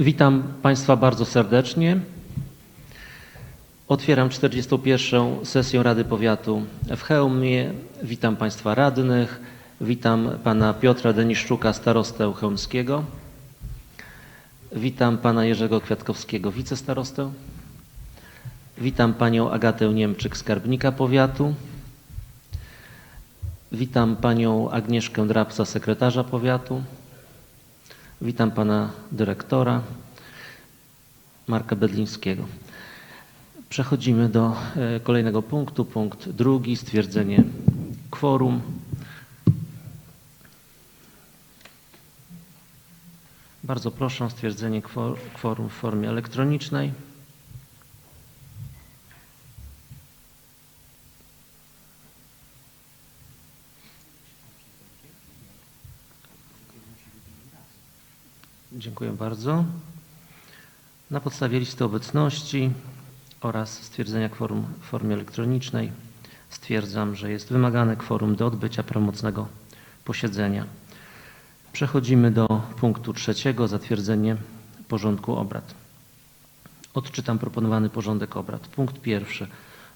Witam Państwa bardzo serdecznie. Otwieram 41. sesję Rady Powiatu w Chełmie. Witam Państwa radnych. Witam Pana Piotra Deniszczuka, starostę chełmskiego. Witam Pana Jerzego Kwiatkowskiego, wicestarostę. Witam Panią Agatę Niemczyk, skarbnika powiatu. Witam Panią Agnieszkę Drapsa, sekretarza powiatu. Witam Pana Dyrektora Marka Bedlińskiego. Przechodzimy do e, kolejnego punktu. Punkt drugi, stwierdzenie kworum. Bardzo proszę o stwierdzenie kwor- kworum w formie elektronicznej. Dziękuję bardzo. Na podstawie listy obecności oraz stwierdzenia kworum w formie elektronicznej stwierdzam, że jest wymagane kworum do odbycia prawomocnego posiedzenia. Przechodzimy do punktu trzeciego, zatwierdzenie porządku obrad. Odczytam proponowany porządek obrad. Punkt pierwszy,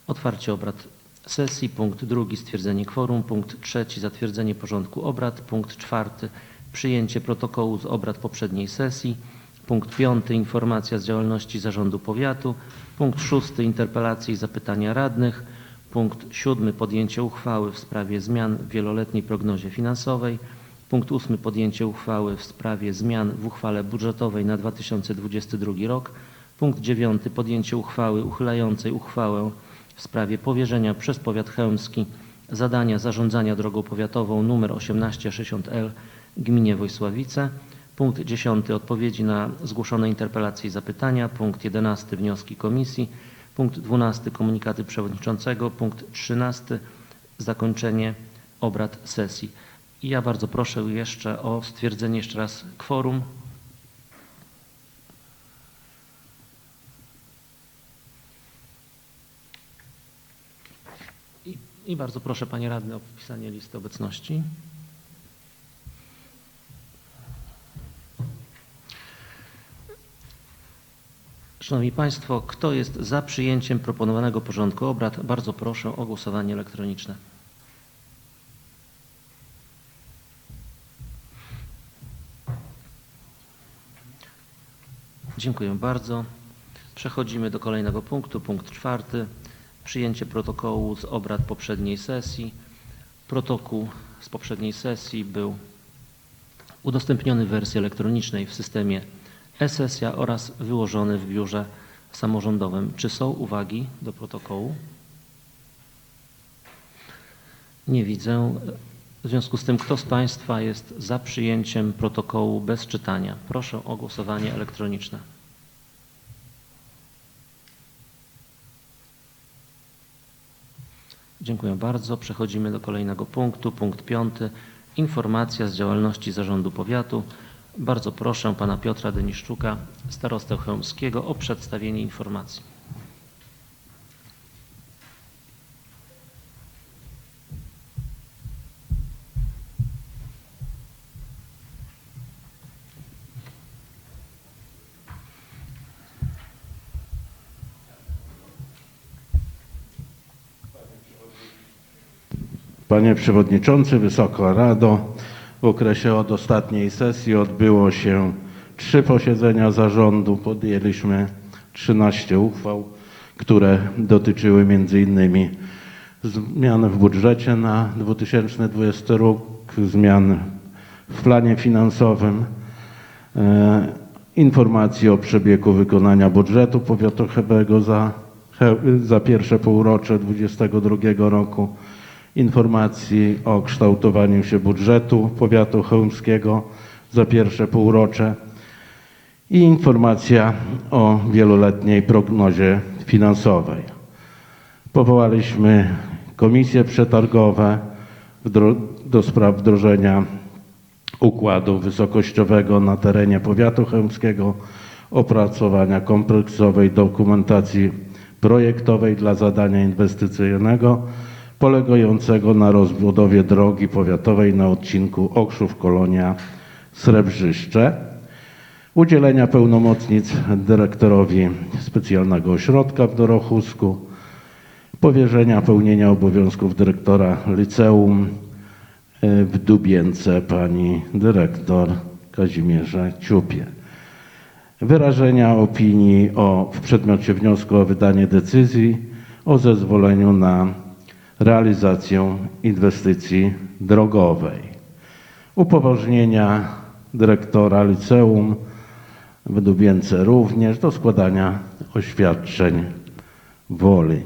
otwarcie obrad sesji. Punkt drugi, stwierdzenie kworum. Punkt trzeci, zatwierdzenie porządku obrad. Punkt czwarty, przyjęcie protokołu z obrad poprzedniej sesji. Punkt piąty, informacja z działalności zarządu powiatu. Punkt szósty, interpelacje i zapytania radnych. Punkt siódmy, podjęcie uchwały w sprawie zmian w wieloletniej prognozie finansowej. Punkt ósmy, podjęcie uchwały w sprawie zmian w uchwale budżetowej na 2022 rok. Punkt dziewiąty, podjęcie uchwały uchylającej uchwałę w sprawie powierzenia przez powiat chełmski zadania zarządzania drogą powiatową nr 1860L gminie Wojsławice. Punkt 10. Odpowiedzi na zgłoszone interpelacje i zapytania. Punkt 11. Wnioski komisji. Punkt 12. Komunikaty przewodniczącego. Punkt 13. Zakończenie obrad sesji. I ja bardzo proszę jeszcze o stwierdzenie jeszcze raz kworum. I, bardzo proszę Panie Radny o wpisanie listy obecności. Szanowni Państwo, kto jest za przyjęciem proponowanego porządku obrad? Bardzo proszę o głosowanie elektroniczne. Dziękuję bardzo. Przechodzimy do kolejnego punktu. Punkt czwarty. Przyjęcie protokołu z obrad poprzedniej sesji. Protokół z poprzedniej sesji był udostępniony w wersji elektronicznej w systemie e-sesja oraz wyłożony w biurze samorządowym. Czy są uwagi do protokołu? Nie widzę. W związku z tym, kto z Państwa jest za przyjęciem protokołu bez czytania? Proszę o głosowanie elektroniczne. Dziękuję bardzo. Przechodzimy do kolejnego punktu. Punkt piąty. Informacja z działalności Zarządu Powiatu. Bardzo proszę pana Piotra Deniszczuka, starostę chełmskiego o przedstawienie informacji. Panie Przewodniczący, Wysoka Rado, w okresie od ostatniej sesji odbyło się trzy posiedzenia zarządu. Podjęliśmy 13 uchwał, które dotyczyły m.in. zmian w budżecie na 2020 rok, zmian w planie finansowym, e, informacji o przebiegu wykonania budżetu powiatowego za, za pierwsze półrocze 2022 roku, informacji o kształtowaniu się budżetu powiatu chełmskiego za pierwsze półrocze i informacja o wieloletniej prognozie finansowej. Powołaliśmy komisje przetargowe do spraw wdrożenia układu wysokościowego na terenie powiatu chełmskiego, opracowania kompleksowej dokumentacji projektowej dla zadania inwestycyjnego polegającego na rozbudowie drogi powiatowej na odcinku Okrzów-Kolonia Srebrzyszcze udzielenia pełnomocnic dyrektorowi specjalnego ośrodka w Dorochusku, powierzenia pełnienia obowiązków dyrektora liceum e, w Dubience pani dyrektor Kazimierze Ciupie. Wyrażenia opinii o, w przedmiocie wniosku o wydanie decyzji o zezwoleniu na realizację inwestycji drogowej. Upoważnienia dyrektora liceum w Dubience również do składania oświadczeń woli.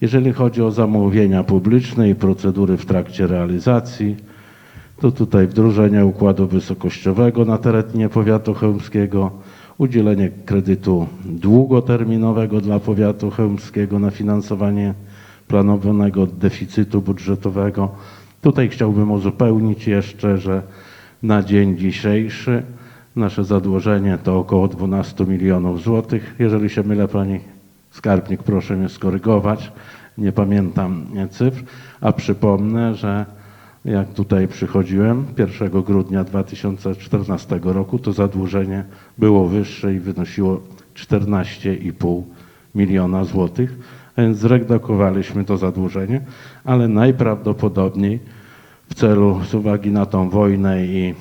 Jeżeli chodzi o zamówienia publiczne i procedury w trakcie realizacji, to tutaj wdrożenie układu wysokościowego na terenie powiatu chełmskiego, udzielenie kredytu długoterminowego dla powiatu chełmskiego na finansowanie planowanego deficytu budżetowego. Tutaj chciałbym uzupełnić jeszcze, że na dzień dzisiejszy nasze zadłużenie to około 12 milionów złotych. Jeżeli się mylę, pani skarbnik, proszę mnie skorygować. Nie pamiętam cyfr, a przypomnę, że jak tutaj przychodziłem 1 grudnia 2014 roku, to zadłużenie było wyższe i wynosiło 14,5 miliona złotych, więc zredukowaliśmy to zadłużenie, ale najprawdopodobniej w celu, z uwagi na tą wojnę i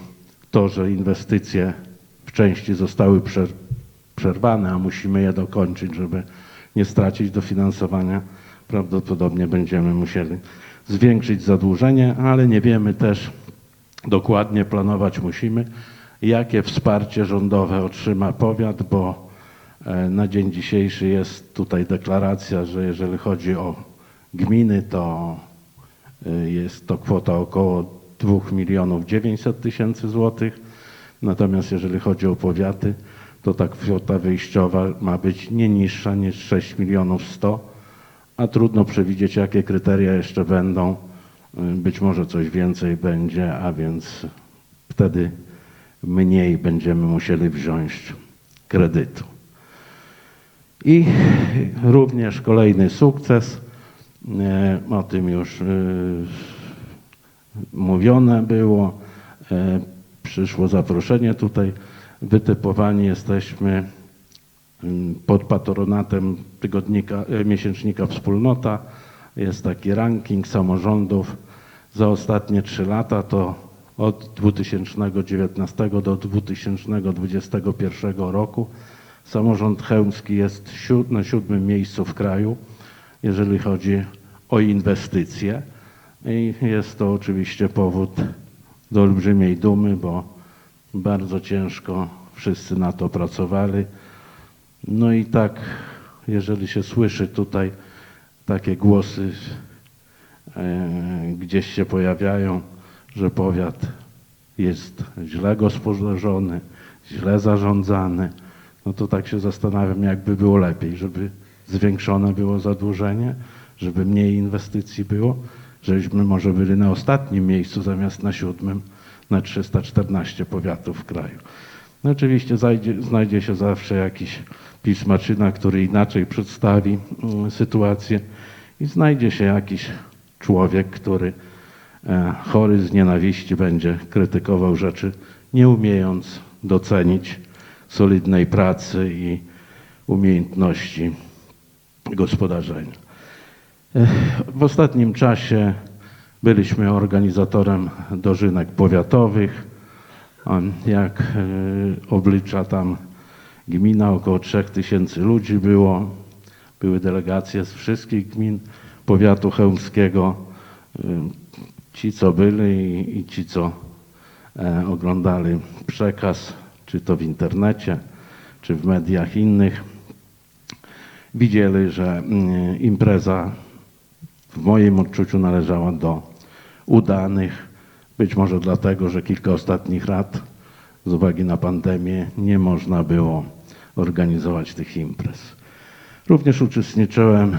to, że inwestycje w części zostały przer- przerwane, a musimy je dokończyć, żeby nie stracić dofinansowania, prawdopodobnie będziemy musieli zwiększyć zadłużenie, ale nie wiemy też dokładnie, planować musimy, jakie wsparcie rządowe otrzyma powiat, bo na dzień dzisiejszy jest tutaj deklaracja, że jeżeli chodzi o gminy, to y, jest to kwota około 2 milionów 900 tysięcy złotych. Natomiast jeżeli chodzi o powiaty, to ta kwota wyjściowa ma być nie niższa niż 6 milionów 100, a trudno przewidzieć, jakie kryteria jeszcze będą. Y, Być może coś więcej będzie, a więc wtedy mniej będziemy musieli wziąć kredytu. I również kolejny sukces, e, o tym już e, mówione było, e, przyszło zaproszenie tutaj, wytypowani jesteśmy mm, pod patronatem tygodnika, miesięcznika Wspólnota. Jest taki ranking samorządów za ostatnie trzy lata, to od 2019 do 2021 roku. Samorząd chełmski jest na siódmym miejscu w kraju, jeżeli chodzi o inwestycje. I jest to oczywiście powód do olbrzymiej dumy, bo bardzo ciężko wszyscy na to pracowali. No i tak, jeżeli się słyszy tutaj takie głosy, e, gdzieś się pojawiają, że powiat jest źle gospodarzony, źle zarządzany, no to tak się zastanawiam, jakby było lepiej, żeby zwiększone było zadłużenie, żeby mniej inwestycji było, żebyśmy może byli na ostatnim miejscu zamiast na siódmym, na 314 powiatów w kraju. No oczywiście zajdzie, znajdzie się zawsze jakiś pismaczyna, który inaczej przedstawi mm, sytuację i znajdzie się jakiś człowiek, który e, chory z nienawiści będzie krytykował rzeczy, nie umiejąc docenić solidnej pracy i umiejętności gospodarzenia. W ostatnim czasie byliśmy organizatorem dożynek powiatowych. Jak e, oblicza tam gmina, około 3000 ludzi było. Były delegacje z wszystkich gmin powiatu chełmskiego. E, Ci, co byli i- i ci, co e, oglądali przekaz, czy to w internecie, czy w mediach innych, widzieli, że mm, impreza w moim odczuciu należała do udanych. Być może dlatego, że kilka ostatnich lat z uwagi na pandemię nie można było organizować tych imprez. Również uczestniczyłem e,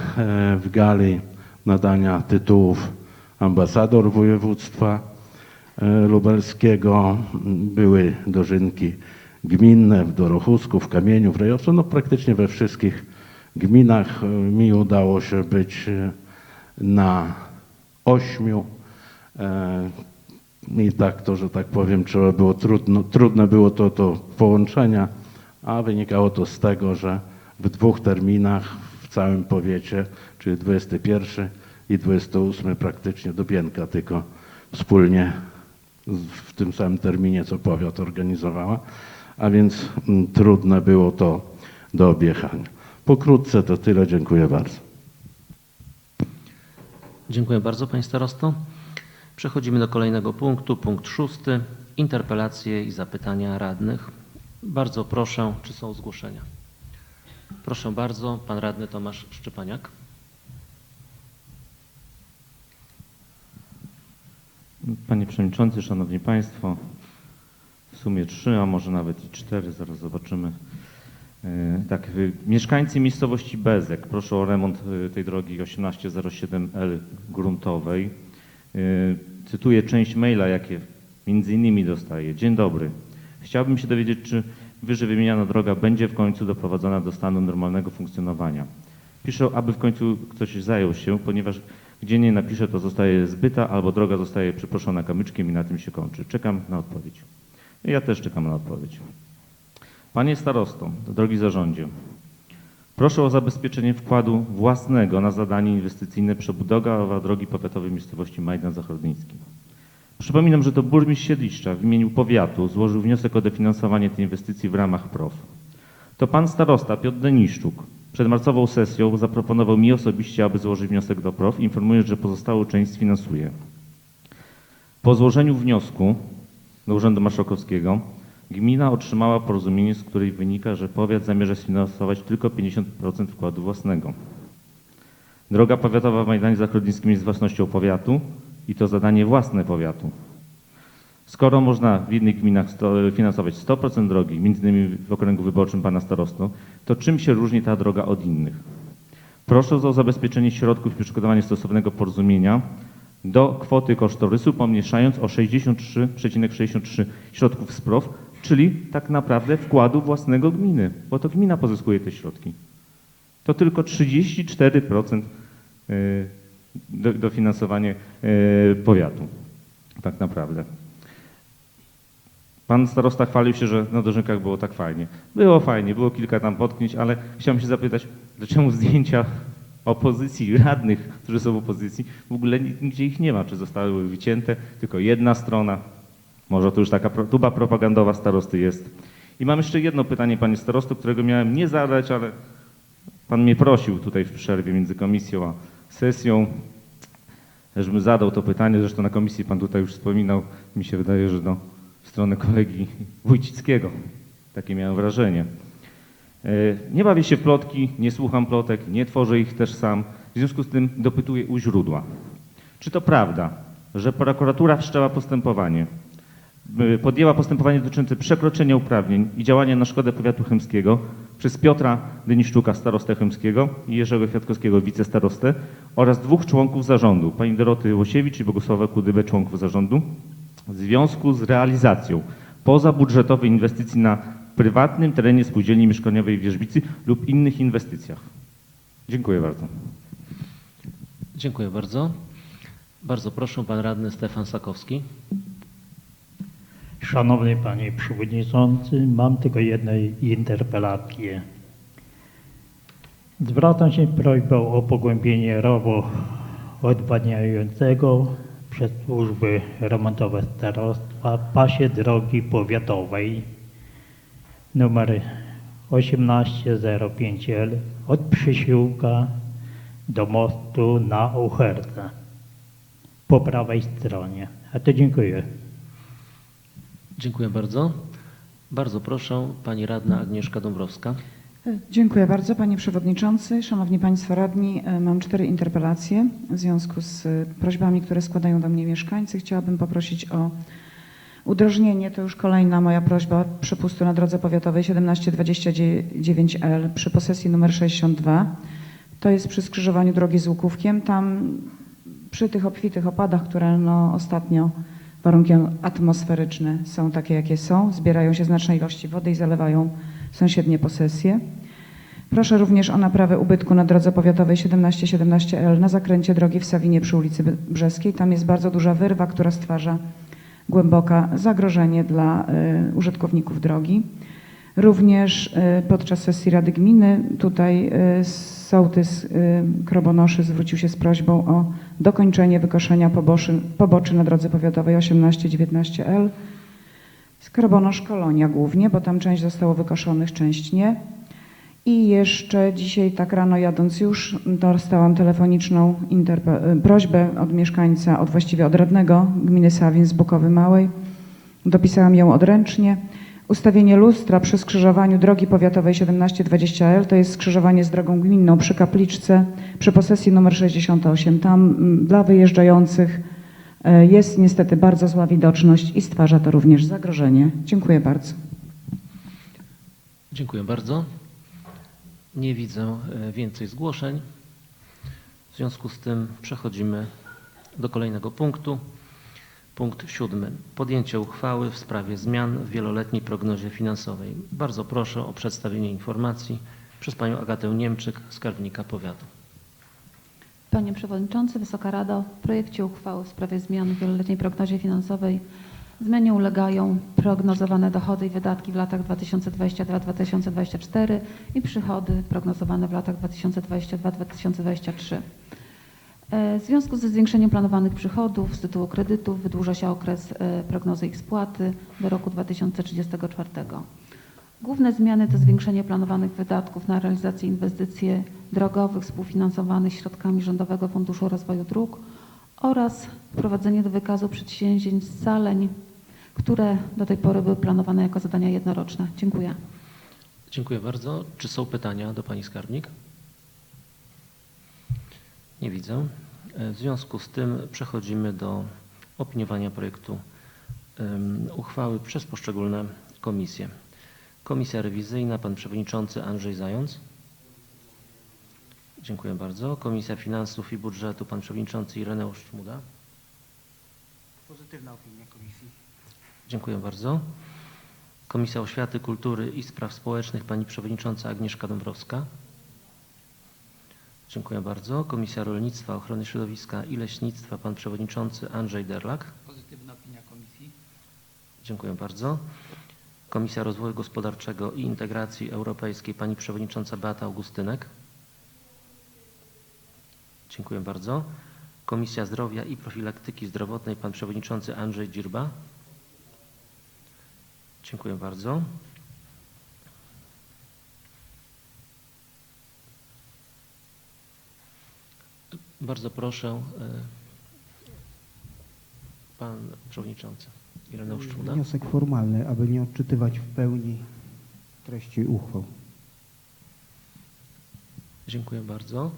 w gali nadania tytułów ambasador województwa e, lubelskiego. Były dożynki gminne w Dorochusku, w Kamieniu, w Rejowcu, no praktycznie we wszystkich gminach e, mi udało się być e, na ośmiu. E, i tak to, że tak powiem, trzeba było trudno, trudne było to, to połączenia, a wynikało to z tego, że w dwóch terminach w całym powiecie, czyli 21 i 28 praktycznie Dubienka tylko wspólnie w tym samym terminie, co powiat organizowała, a więc mm, trudne było to do objechania. Pokrótce to tyle, dziękuję bardzo. Dziękuję bardzo Panie Starosto. Przechodzimy do kolejnego punktu, punkt szósty. Interpelacje i zapytania radnych. Bardzo proszę, czy są zgłoszenia? Proszę bardzo, Pan Radny Tomasz Szczepaniak. Panie Przewodniczący, Szanowni Państwo, sumie trzy, a może nawet i cztery, zaraz zobaczymy. E, Tak, mieszkańcy miejscowości Bezek, proszę o remont y, tej drogi 1807L gruntowej. Y, Cytuję część maila, jakie między innymi dostaję. Dzień dobry. Chciałbym się dowiedzieć, czy wyżej wymieniana droga będzie w końcu doprowadzona do stanu normalnego funkcjonowania. Piszę, aby w końcu ktoś zajął się, ponieważ gdzie nie napiszę, to zostaje zbyta albo droga zostaje przyproszona kamyczkiem i na tym się kończy. Czekam na odpowiedź. Ja też czekam na odpowiedź. Panie starosto, drogi zarządzie, proszę o zabezpieczenie wkładu własnego na zadanie inwestycyjne przebudowa drogi powiatowej miejscowości Majdan Zachodnicki. Przypominam, że to burmistrz Siedliszcza w imieniu powiatu złożył wniosek o dofinansowanie tej inwestycji w ramach PROW. To pan starosta Piotr Deniszczuk przed marcową sesją zaproponował mi osobiście, aby złożyć wniosek do PROW, informując, że pozostałą część sfinansuje. Po złożeniu wniosku do Urzędu Marszałkowskiego gmina otrzymała porozumienie, z której wynika, że powiat zamierza sfinansować tylko 50% wkładu własnego. Droga powiatowa w Majdanie Zachodnickim jest własnością powiatu i to zadanie własne powiatu. Skoro można w innych gminach finansować 100% drogi, między innymi w okręgu wyborczym pana starostą, to czym się różni ta droga od innych? Proszę o zabezpieczenie środków i przygotowanie stosownego porozumienia do kwoty kosztorysu, pomniejszając o 63,63 środków z PROW, czyli tak naprawdę wkładu własnego gminy, bo to gmina pozyskuje te środki. To tylko 34% y, do- dofinansowanie y, powiatu, tak naprawdę. Pan starosta chwalił się, że na dożynkach było tak fajnie. Było fajnie, było kilka tam potknięć, ale chciałem się zapytać, dlaczego zdjęcia opozycji, radnych, którzy są w opozycji, w ogóle nigdzie ich nie ma. Czy zostały wycięte? Tylko jedna strona. Może to już taka tuba propagandowa starosty jest. I mam jeszcze jedno pytanie, panie starosto, którego miałem nie zadać, ale pan mnie prosił tutaj w przerwie między komisją a sesją, żebym zadał to pytanie. Zresztą na komisji pan tutaj już wspominał. Mi się wydaje, że do w stronę kolegi Wójcickiego. Takie miałem wrażenie. E, Nie bawię się w plotki, nie słucham plotek, nie tworzę ich też sam. W związku z tym dopytuję u źródła. Czy to prawda, że prokuratura wszczęła postępowanie, y, podjęła postępowanie dotyczące przekroczenia uprawnień i działania na szkodę powiatu chemskiego przez Piotra Dyniszczuka, starostę chemskiego i Jerzego Kwiatkowskiego, wicestarostę oraz dwóch członków zarządu, pani Doroty Łosiewicz i Bogusława Kudybę, członków zarządu, w związku z realizacją pozabudżetowej inwestycji na prywatnym terenie spółdzielni mieszkaniowej w Wierzbicy lub innych inwestycjach. Dziękuję bardzo. Dziękuję bardzo. Bardzo proszę, Pan Radny Stefan Sakowski. Szanowny Panie Przewodniczący, mam tylko jedną interpelację. Zwracam się z prośbą o pogłębienie rowu odwadniającego przez służby remontowe starostwa w pasie drogi powiatowej numer 1805L od Przysiłka do mostu na Ucherce po prawej stronie. A to dziękuję. Dziękuję bardzo. Bardzo proszę, Pani Radna Agnieszka Dąbrowska. Dziękuję bardzo Panie Przewodniczący. Szanowni Państwo Radni, e, mam cztery interpelacje w związku z e, prośbami, które składają do mnie mieszkańcy. Chciałabym poprosić o udrożnienie, to już kolejna moja prośba, przepustu na drodze powiatowej 1729L przy posesji numer 62. To jest przy skrzyżowaniu drogi z Łukówkiem. Tam przy tych obfitych opadach, które no ostatnio warunki atmosferyczne są takie, jakie są, zbierają się znaczne ilości wody i zalewają sąsiednie posesje. Proszę również o naprawę ubytku na drodze powiatowej 1717L na zakręcie drogi w Sawinie przy ulicy Brzeskiej. Tam jest bardzo duża wyrwa, która stwarza Głęboka zagrożenie dla y, użytkowników drogi. Również y, podczas sesji Rady Gminy tutaj y, sołtys Krobonoszy zwrócił się z prośbą o dokończenie wykoszenia poboczy, poboczy na drodze powiatowej 18-19L. Skrobonosz Kolonia głównie, bo tam część zostało wykoszonych, część nie. I jeszcze dzisiaj tak rano jadąc już dostałam telefoniczną interpe- prośbę od mieszkańca, od właściwie od radnego gminy Sawin z Bukowy Małej. Dopisałam ją odręcznie. Ustawienie lustra przy skrzyżowaniu drogi powiatowej 1720L to jest skrzyżowanie z drogą gminną przy kapliczce przy posesji numer 68. Tam dla wyjeżdżających e, jest niestety bardzo zła widoczność i stwarza to również zagrożenie. Dziękuję bardzo. Dziękuję bardzo. Nie widzę e, więcej zgłoszeń. W związku z tym przechodzimy do kolejnego punktu. Punkt siódmy. Podjęcie uchwały w sprawie zmian w wieloletniej prognozie finansowej. Bardzo proszę o przedstawienie informacji przez panią Agatę Niemczyk, skarbnika powiatu. Panie Przewodniczący, Wysoka Rado, w projekcie uchwały w sprawie zmian w wieloletniej prognozie finansowej zmianie ulegają prognozowane dochody i wydatki w latach 2022-2024 i przychody prognozowane w latach 2022-2023. E, W związku ze zwiększeniem planowanych przychodów z tytułu kredytów wydłuża się okres e, prognozy ich spłaty do roku 2034. Główne zmiany to zwiększenie planowanych wydatków na realizację inwestycji drogowych współfinansowanych środkami Rządowego Funduszu Rozwoju Dróg oraz wprowadzenie do wykazu przedsięwzięć scaleń, które do tej pory były planowane jako zadania jednoroczne. Dziękuję. Dziękuję bardzo. Czy są pytania do pani skarbnik? Nie widzę. E, W związku z tym przechodzimy do opiniowania projektu uchwały przez poszczególne komisje. Komisja rewizyjna, pan przewodniczący Andrzej Zając. Dziękuję bardzo. Komisja Finansów i Budżetu, pan przewodniczący Ireneusz Czmuda. Pozytywna opinia komisji. Dziękuję bardzo. Komisja Oświaty, Kultury i Spraw Społecznych, pani przewodnicząca Agnieszka Dąbrowska. Dziękuję bardzo. Komisja Rolnictwa, Ochrony Środowiska i Leśnictwa, pan przewodniczący Andrzej Derlak. Pozytywna opinia komisji. Dziękuję bardzo. Komisja Rozwoju Gospodarczego i Integracji Europejskiej, pani przewodnicząca Beata Augustynek. Dziękuję bardzo. Komisja Zdrowia i Profilaktyki Zdrowotnej, pan przewodniczący Andrzej Dzirba. Dziękuję bardzo. Bardzo proszę, e, pan przewodniczący Ireneusz Czmuda. Wniosek formalny, aby nie odczytywać w pełni treści uchwał. Dziękuję bardzo.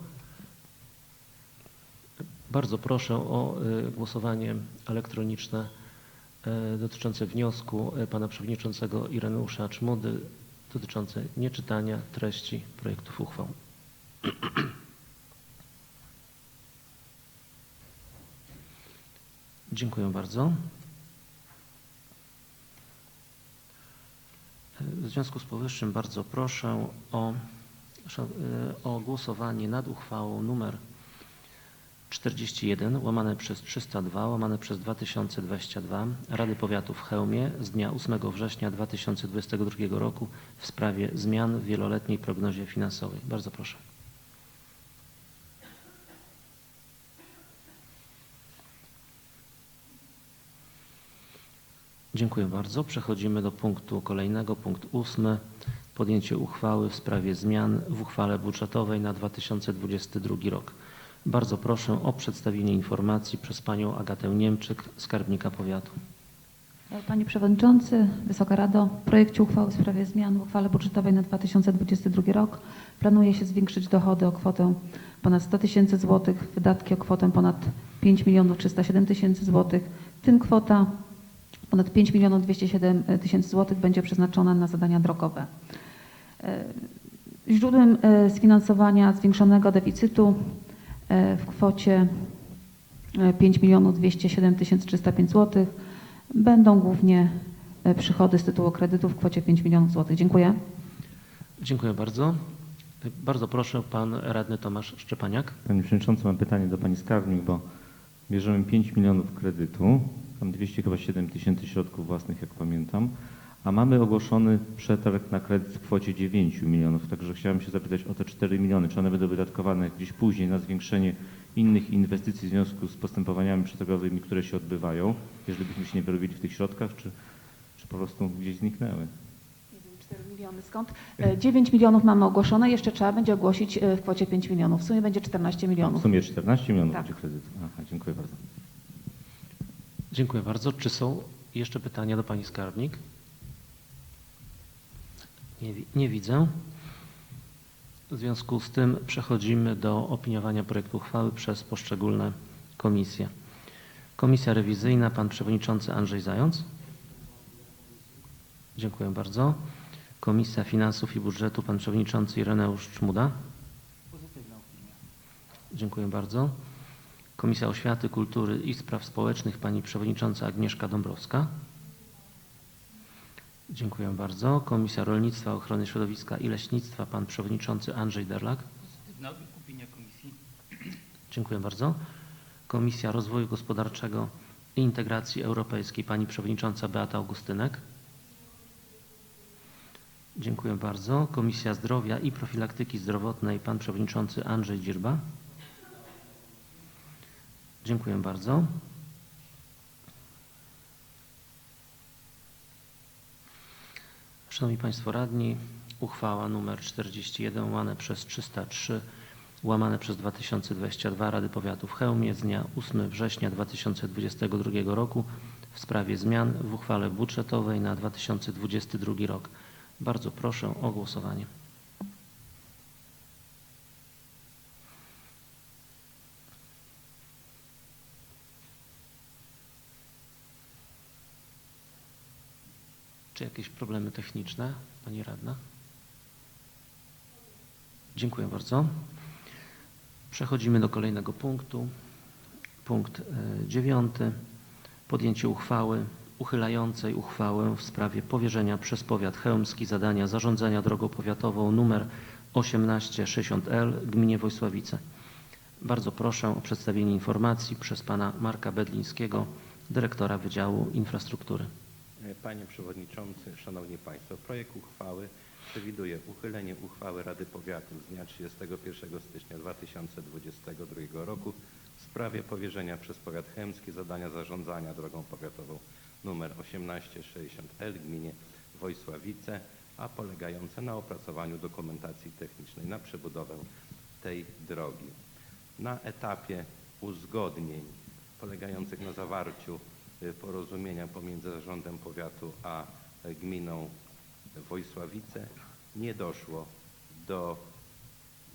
Bardzo proszę o y, głosowanie elektroniczne dotyczące wniosku y, pana przewodniczącego Ireneusza Czmudy dotyczące nieczytania treści projektów uchwał. Dziękuję bardzo. W związku z powyższym bardzo proszę o, o głosowanie nad uchwałą numer 41 łamane przez 302 łamane przez 2022 Rady Powiatu w Chełmie z dnia 8 września 2022 roku w sprawie zmian w wieloletniej prognozie finansowej. Bardzo proszę. Dziękuję bardzo. Przechodzimy do punktu kolejnego, punkt ósmy. Podjęcie uchwały w sprawie zmian w uchwale budżetowej na 2022 rok. Bardzo proszę o przedstawienie informacji przez panią Agatę Niemczyk, skarbnika powiatu. Panie Przewodniczący, Wysoka Rado, w projekcie uchwały w sprawie zmian w uchwale budżetowej na 2022 rok planuje się zwiększyć dochody o kwotę ponad 100 tysięcy złotych, wydatki o kwotę ponad 5 milionów 307 tysięcy złotych, w tym kwota ponad 5 milionów 207 tysięcy złotych będzie przeznaczona na zadania drogowe. E, Źródłem e, sfinansowania zwiększonego deficytu e, w kwocie e, 5 milionów 207 305 zł będą głównie e, przychody z tytułu kredytu w kwocie 5 milionów złotych. Dziękuję. Dziękuję bardzo. Bardzo proszę pan radny Tomasz Szczepaniak. Panie Przewodniczący, mam pytanie do Pani Skarbnik, bo bierzemy 5 milionów kredytu, tam 207 tysięcy środków własnych, jak pamiętam, a mamy ogłoszony przetarg na kredyt w kwocie 9 milionów, także chciałem się zapytać o te 4 miliony, czy one będą wydatkowane gdzieś później na zwiększenie innych inwestycji w związku z postępowaniami przetargowymi, które się odbywają, jeżeli byśmy się nie wyrobili w tych środkach, czy, czy po prostu gdzieś zniknęły? Nie wiem, 4 miliony skąd? E, 9 milionów mamy ogłoszone, jeszcze trzeba będzie ogłosić e, w kwocie 5 milionów. W sumie będzie 14 W milionów. sumie 14 milionów Tak. będzie kredytu. Aha, dziękuję bardzo. Dziękuję bardzo. Czy są jeszcze pytania do Pani Skarbnik? Nie, nie widzę. W związku z tym przechodzimy do opiniowania projektu uchwały przez poszczególne komisje. Komisja rewizyjna, Pan Przewodniczący Andrzej Zając. Dziękuję bardzo. Komisja Finansów i Budżetu, Pan Przewodniczący Ireneusz Czmuda. Pozytywna opinia. Dziękuję bardzo. Komisja Oświaty, Kultury i Spraw Społecznych Pani Przewodnicząca Agnieszka Dąbrowska. Dziękuję bardzo. Komisja Rolnictwa, Ochrony Środowiska i Leśnictwa Pan Przewodniczący Andrzej Derlak. Pozytywna opinia komisji. Dziękuję bardzo. Komisja Rozwoju Gospodarczego i Integracji Europejskiej Pani Przewodnicząca Beata Augustynek. Dziękuję bardzo. Komisja Zdrowia i Profilaktyki Zdrowotnej Pan Przewodniczący Andrzej Dzirba. Dziękuję bardzo. Szanowni Państwo Radni, uchwała nr 41 łamane przez 303 łamane przez 2022 Rady Powiatu w Chełmie z dnia 8 września 2022 roku w sprawie zmian w uchwale budżetowej na 2022 rok. Bardzo proszę o głosowanie. Jakieś problemy techniczne, Pani Radna? Dziękuję bardzo. Przechodzimy do kolejnego punktu. Punkt e, dziewiąty. Podjęcie uchwały uchylającej uchwałę w sprawie powierzenia przez powiat chełmski zadania zarządzania drogą powiatową numer 1860L gminie Wojsławice. Bardzo proszę o przedstawienie informacji przez pana Marka Bedlińskiego, dyrektora Wydziału Infrastruktury. Panie Przewodniczący, Szanowni Państwo, projekt uchwały przewiduje uchylenie uchwały Rady Powiatu z dnia 31 stycznia 2022 roku w sprawie powierzenia przez powiat chemski zadania zarządzania drogą powiatową nr 1860L gminie Wojsławice, a polegające na opracowaniu dokumentacji technicznej na przebudowę tej drogi. Na etapie uzgodnień polegających na zawarciu porozumienia pomiędzy zarządem powiatu a y, gminą Wojsławice nie doszło do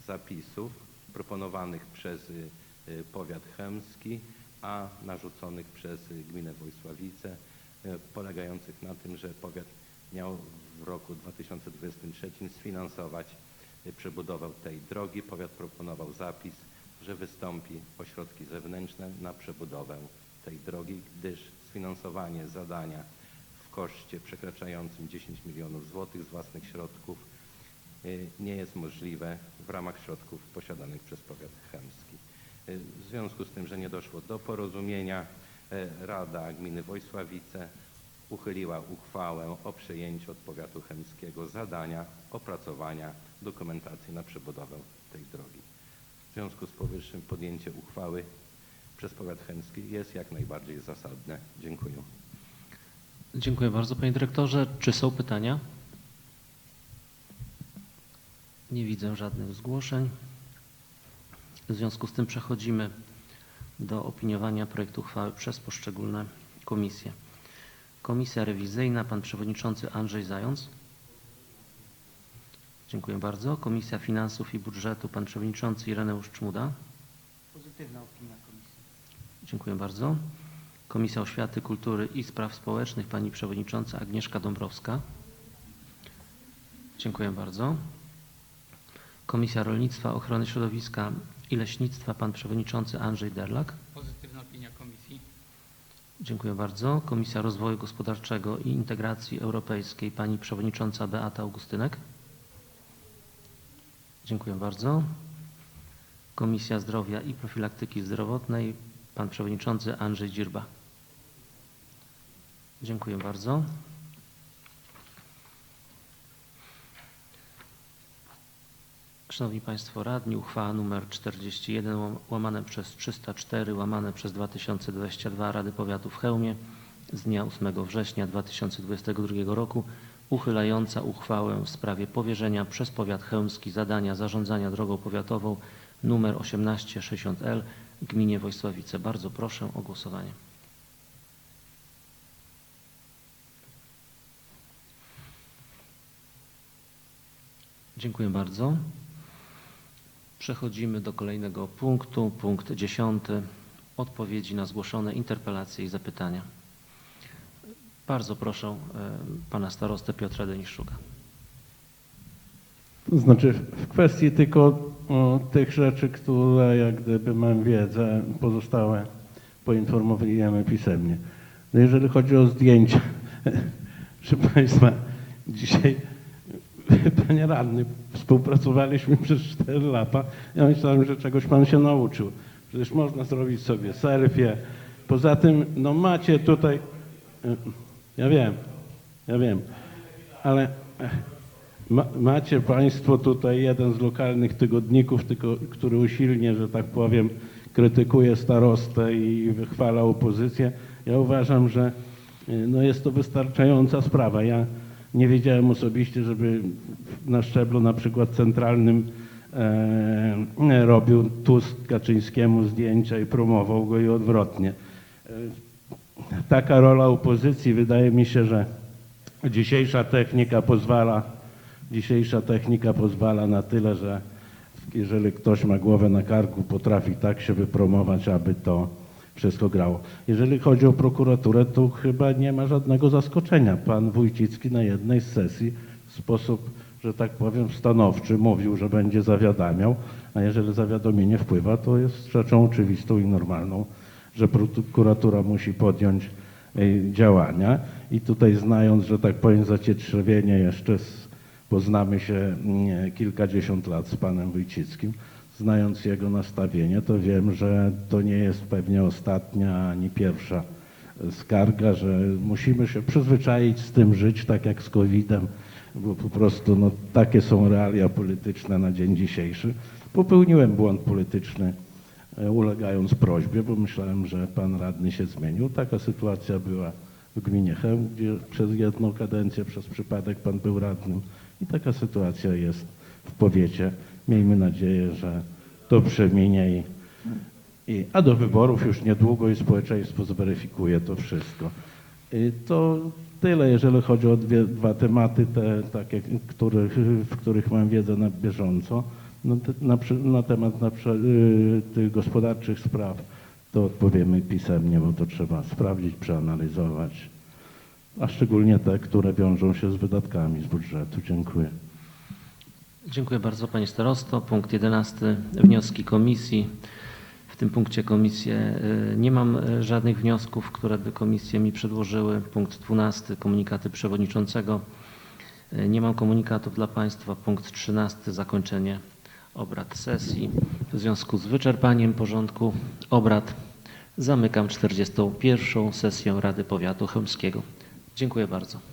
zapisów proponowanych przez y, y, powiat chemski, a narzuconych przez y, gminę Wojsławice, y, polegających na tym, że powiat miał w roku 2023 sfinansować y, przebudowę tej drogi. Powiat proponował zapis, że wystąpi o środki zewnętrzne na przebudowę tej drogi, gdyż sfinansowanie zadania w koszcie przekraczającym 10 milionów złotych z własnych środków y, nie jest możliwe w ramach środków posiadanych przez powiat chemski. Y, W związku z tym, że nie doszło do porozumienia, y, Rada Gminy Wojsławice uchyliła uchwałę o przejęciu od powiatu chemskiego zadania opracowania dokumentacji na przebudowę tej drogi. W związku z powyższym podjęcie uchwały przez powiat chemski jest jak najbardziej zasadne. Dziękuję. Dziękuję bardzo panie dyrektorze. Czy są pytania? Nie widzę żadnych zgłoszeń. W związku z tym przechodzimy do opiniowania projektu uchwały przez poszczególne komisje. Komisja rewizyjna, pan przewodniczący Andrzej Zając. Dziękuję bardzo. Komisja Finansów i Budżetu, pan przewodniczący Ireneusz Czmuda. Pozytywna opinia komisji. Dziękuję bardzo. Komisja Oświaty, Kultury i Spraw Społecznych, pani przewodnicząca Agnieszka Dąbrowska. Dziękuję bardzo. Komisja Rolnictwa, Ochrony Środowiska i Leśnictwa, pan przewodniczący Andrzej Derlak. Pozytywna opinia komisji. Dziękuję bardzo. Komisja Rozwoju Gospodarczego i Integracji Europejskiej, pani przewodnicząca Beata Augustynek. Dziękuję bardzo. Komisja Zdrowia i Profilaktyki Zdrowotnej, pan przewodniczący Andrzej Dzirba. Dziękuję bardzo. Szanowni Państwo Radni, uchwała nr 41 łam- łamane przez 304 łamane przez 2022 Rady Powiatu w Chełmie z dnia 8 września 2022 roku uchylająca uchwałę w sprawie powierzenia przez powiat chełmski zadania zarządzania drogą powiatową nr 1860L gminie Wojsławice. Bardzo proszę o głosowanie. Dziękuję bardzo. Przechodzimy do kolejnego punktu, punkt dziesiąty. Odpowiedzi na zgłoszone interpelacje i zapytania. Bardzo proszę e, pana starostę Piotra Deniszuka. To znaczy w kwestii tylko tych rzeczy, które jak gdyby mam wiedzę, pozostałe poinformujemy pisemnie. No jeżeli chodzi o zdjęcia, proszę Państwa, dzisiaj, Panie Radny, współpracowaliśmy przez 4 lata. Ja myślałem, że czegoś Pan się nauczył. Przecież można zrobić sobie selfie. Poza tym, no macie tutaj, ja wiem, ja wiem, ale ma, macie Państwo tutaj jeden z lokalnych tygodników, tylko, który usilnie, że tak powiem, krytykuje starostę i wychwala opozycję. Ja uważam, że y, no jest to wystarczająca sprawa. Ja nie wiedziałem osobiście, żeby na szczeblu na przykład centralnym e, robił Tusk Kaczyńskiemu zdjęcia i promował go i odwrotnie. E, taka rola opozycji wydaje mi się, że dzisiejsza technika pozwala Dzisiejsza technika pozwala na tyle, że jeżeli ktoś ma głowę na karku, potrafi tak się wypromować, aby to wszystko grało. Jeżeli chodzi o prokuraturę, to chyba nie ma żadnego zaskoczenia. Pan Wójcicki na jednej z sesji w sposób, że tak powiem, stanowczy mówił, że będzie zawiadamiał, a jeżeli zawiadomienie wpływa, to jest rzeczą oczywistą i normalną, że prokuratura musi podjąć y, działania i tutaj znając, że tak powiem, zacietrzewienie jeszcze z bo znamy się mm, kilkadziesiąt lat z panem Wójcickim. Znając jego nastawienie, to wiem, że to nie jest pewnie ostatnia ani pierwsza skarga, że musimy się przyzwyczaić z tym żyć, tak jak z COVID-em, bo po prostu no, takie są realia polityczne na dzień dzisiejszy. Popełniłem błąd polityczny, e, ulegając prośbie, bo myślałem, że pan radny się zmienił. Taka sytuacja była w gminie Chełm, gdzie przez jedną kadencję, przez przypadek pan był radnym. I taka sytuacja jest w powiecie. Miejmy nadzieję, że to przeminie i, i a do wyborów już niedługo i społeczeństwo zweryfikuje to wszystko. I to tyle, jeżeli chodzi o dwie, dwa tematy, te takie, których, w których mam wiedzę na bieżąco. Na, przy- na temat na, y, tych gospodarczych spraw to odpowiemy pisemnie, bo to trzeba sprawdzić, przeanalizować a szczególnie te, które wiążą się z wydatkami z budżetu. Dziękuję. Dziękuję bardzo Panie Starosto. Punkt 11. Wnioski komisji. W tym punkcie komisje y, nie mam y, żadnych wniosków, które by komisje mi przedłożyły. Punkt 12. Komunikaty przewodniczącego. Y, Nie mam komunikatów dla Państwa. Punkt 13. Zakończenie obrad sesji. W związku z wyczerpaniem porządku obrad zamykam 41. sesję Rady Powiatu Chełmskiego. Dziękuję bardzo.